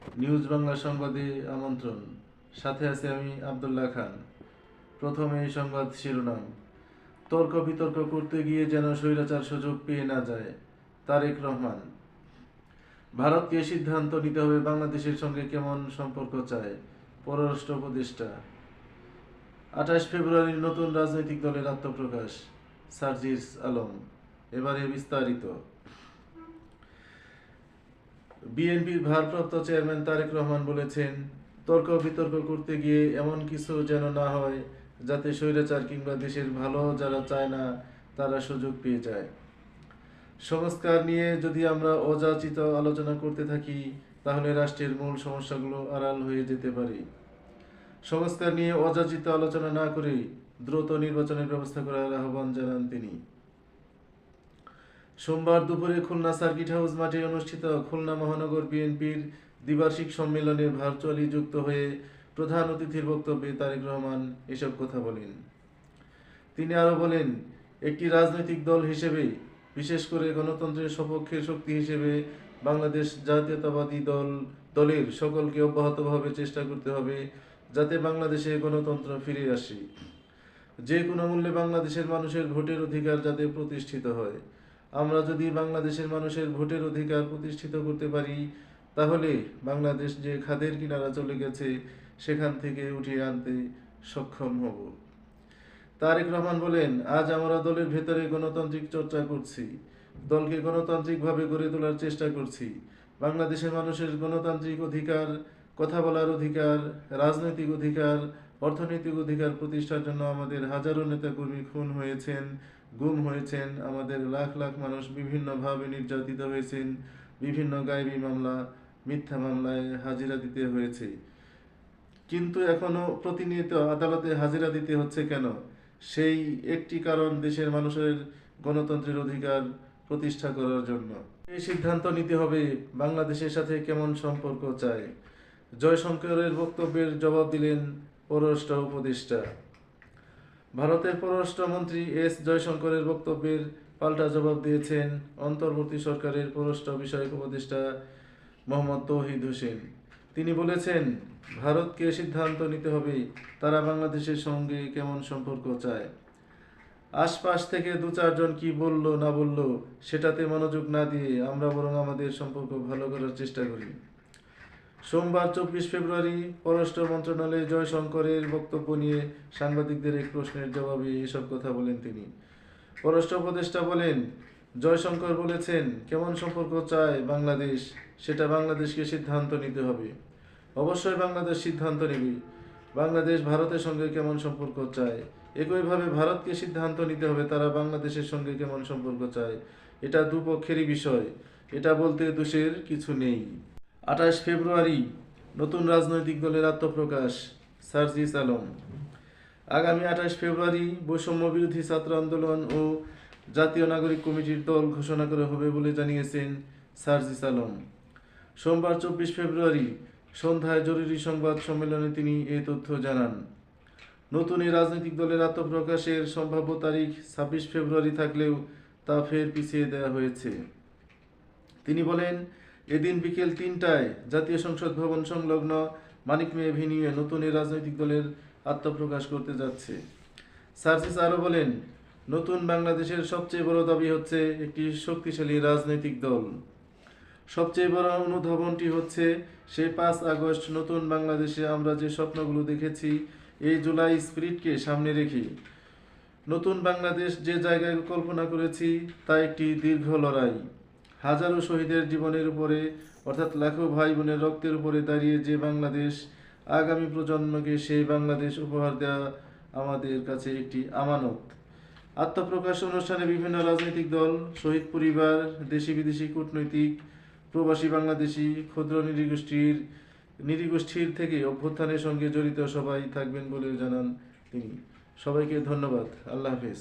News Bangla সংবাদে আমন্ত্রণ। সাথে আছে আমি আবদুল্লাহ খান। প্রথমে এই সংবাদ শিরোনাম। তর্ক বিতর্ক করতে গিয়ে যেন স্বৈরাচার সুযোগ পেয়ে না যায়, তারেক রহমান। ভারতকে সিদ্ধান্ত নিতে হবে বাংলাদেশের সঙ্গে কেমন সম্পর্ক চায় পররাষ্ট্র উপদেষ্টা। আঠাশ ফেব্রুয়ারির নতুন রাজনৈতিক দলের আত্মপ্রকাশ, সার্জিস আলম। এবারে বিস্তারিত। বিএনপির ভারপ্রাপ্ত চেয়ারম্যান তারেক রহমান বলেছেন, তর্ক বিতর্ক করতে গিয়ে এমন কিছু যেন না হয়, যাতে স্বৈরাচার কিংবা দেশের ভালো যারা চায় না, তারা সুযোগ পেয়ে যায়। সংস্কার নিয়ে যদি আমরা অযাচিত আলোচনা করতে থাকি, তাহলে রাষ্ট্রের মূল সমস্যাগুলো আড়াল হয়ে যেতে পারে। সংস্কার নিয়ে অযাচিত আলোচনা না করে দ্রুত নির্বাচনের ব্যবস্থা করার আহ্বান জানান তিনি। সোমবার দুপুরে খুলনা সার্কিট হাউস মাঠে অনুষ্ঠিত খুলনা মহানগর বিএনপির দ্বিবার্ষিক সম্মেলনে ভার্চুয়ালি যুক্ত হয়ে প্রধান অতিথির বক্তব্যে তারেক রহমান এসব কথা বলেন। তিনি আরও বলেন, একটি রাজনৈতিক দল হিসেবে, বিশেষ করে গণতন্ত্রের সপক্ষের শক্তি হিসেবে, বাংলাদেশ জাতীয়তাবাদী দল, দলের সকলকে অব্যাহতভাবে চেষ্টা করতে হবে যাতে বাংলাদেশে গণতন্ত্র ফিরে আসে। যে কোনো মূল্যে বাংলাদেশের মানুষের ভোটের অধিকার যাতে প্রতিষ্ঠিত হয়। আমরা যদি বাংলাদেশের মানুষের ভোটের অধিকার প্রতিষ্ঠিত করতে পারি, তাহলে বাংলাদেশ যে খাদের কিনারা চলে গেছে, সেখান থেকে উঠিয়ে আনতে সক্ষম হব। তারেক রহমান বলেন, আজ আমরা দলের ভেতরে গণতান্ত্রিক চর্চা করছি, দলকে গণতান্ত্রিকভাবে গড়ে তোলার চেষ্টা করছি। বাংলাদেশের মানুষের গণতান্ত্রিক অধিকার, কথা বলার অধিকার, রাজনৈতিক অধিকার, অর্থনৈতিক অধিকার প্রতিষ্ঠার জন্য আমাদের হাজারো নেতাকর্মী খুন হয়েছেন। গুম হয়েছেন। আমাদের লাখ লাখ মানুষ বিভিন্নভাবে নির্যাতিত হয়েছেন। বিভিন্ন গায়েবী মামলা, মিথ্যা মামলায় হাজিরা দিতে হয়েছে। কিন্তু এখনও প্রতিনিয়ত আদালতে হাজিরা দিতে হচ্ছে কেন? সেই একটি কারণ দেশের মানুষের গণতন্ত্রের অধিকার প্রতিষ্ঠা করার জন্য। এই সিদ্ধান্ত নিতে হবে বাংলাদেশের সাথে কেমন সম্পর্ক চায় জয়শঙ্করের বক্তব্যের জবাব দিলেন পররাষ্ট্র উপদেষ্টা। ভারতের পররাষ্ট্রমন্ত্রী এস জয়শঙ্করের বক্তব্যের পাল্টা জবাব দিয়েছেন অন্তর্বর্তী সরকারের পররাষ্ট্র বিষয়ক উপদেষ্টা মোহাম্মদ তৌহিদ হোসেন। তিনি বলেছেন, ভারতকে সিদ্ধান্ত নিতে হবে তারা বাংলাদেশের সঙ্গে কেমন সম্পর্ক চায়। আশপাশ থেকে দু চারজন কি বলল, না বলল, সেটাতে মনোযোগ না দিয়ে আমরা বরং আমাদের সম্পর্ক ভালো করার চেষ্টা করি। সোমবার চব্বিশ ফেব্রুয়ারি পররাষ্ট্র মন্ত্রণালয়ে জয়শঙ্করের বক্তব্য নিয়ে সাংবাদিকদের এক প্রশ্নের জবাবে এসব কথা বলেন তিনি। পররাষ্ট্র উপদেষ্টা বলেন, জয়শঙ্কর বলেছেন, কেমন সম্পর্ক চায় বাংলাদেশ, সেটা বাংলাদেশকে সিদ্ধান্ত নিতে হবে। অবশ্যই বাংলাদেশ সিদ্ধান্ত নেবে। বাংলাদেশ ভারতের সঙ্গে কেমন সম্পর্ক চায়? একইভাবে ভারতকে সিদ্ধান্ত নিতে হবে তারা বাংলাদেশের সঙ্গে কেমন সম্পর্ক চায়। এটা দুপক্ষেরই বিষয়। এটা বলতে দোষের কিছু নেই। আঠাশ ফেব্রুয়ারি, নতুন রাজনৈতিক দলের আত্মপ্রকাশ, সার্জিস আলম। আগামী আঠাশ ফেব্রুয়ারি, বৈষম্য বিরোধী ছাত্র আন্দোলন ও জাতীয় নাগরিক কমিটির দল ঘোষণা করা হবে বলে জানিয়েছেন সার্জিস আলম। সোমবার চব্বিশ ফেব্রুয়ারি, সন্ধ্যায় জরুরি সংবাদ সম্মেলনে তিনি এ তথ্য জানান। নতুন এই রাজনৈতিক দলের আত্মপ্রকাশের সম্ভাব্য তারিখ ছাব্বিশ ফেব্রুয়ারি থাকলেও তা ফের পিছিয়ে দেওয়া হয়েছে। তিনি বলেন এদিন বিকেল তিনটায় জাতীয় সংসদ ভবন সংলগ্ন মানিক মে এভিনিউয়ে নতুন এই রাজনৈতিক দলের আত্মপ্রকাশ করতে যাচ্ছে। সার্জিস আরও বলেন, নতুন বাংলাদেশের সবচেয়ে বড় দাবি হচ্ছে একটি শক্তিশালী রাজনৈতিক দল। সবচেয়ে বড় অনুধাবনটি হচ্ছে সেই পাঁচ আগস্ট নতুন বাংলাদেশে আমরা যে স্বপ্নগুলো দেখেছি, এই জুলাই স্পিরিটকে সামনে রেখে। নতুন বাংলাদেশ যে জায়গায় কল্পনা করেছি, তা একটি দীর্ঘ লড়াই। হাজারো শহীদের জীবনের উপরে, অর্থাৎ লাখো ভাই বোনের রক্তের উপরে দাঁড়িয়ে যে বাংলাদেশ আগামী প্রজন্মকে সেই বাংলাদেশ উপহার দেওয়া আমাদের কাছে একটি আমানত। আত্মপ্রকাশ অনুষ্ঠানে বিভিন্ন রাজনৈতিক দল, শহীদ পরিবার দেশি বিদেশি কূটনৈতিক, প্রবাসী বাংলাদেশি, ক্ষুদ্র নৃগোষ্ঠীর নৃগোষ্ঠীর থেকে অভ্যুত্থানের সঙ্গে জড়িত সবাই থাকবেন বলে জানান তিনি। সবাইকে ধন্যবাদ। আল্লাহ হাফেজ।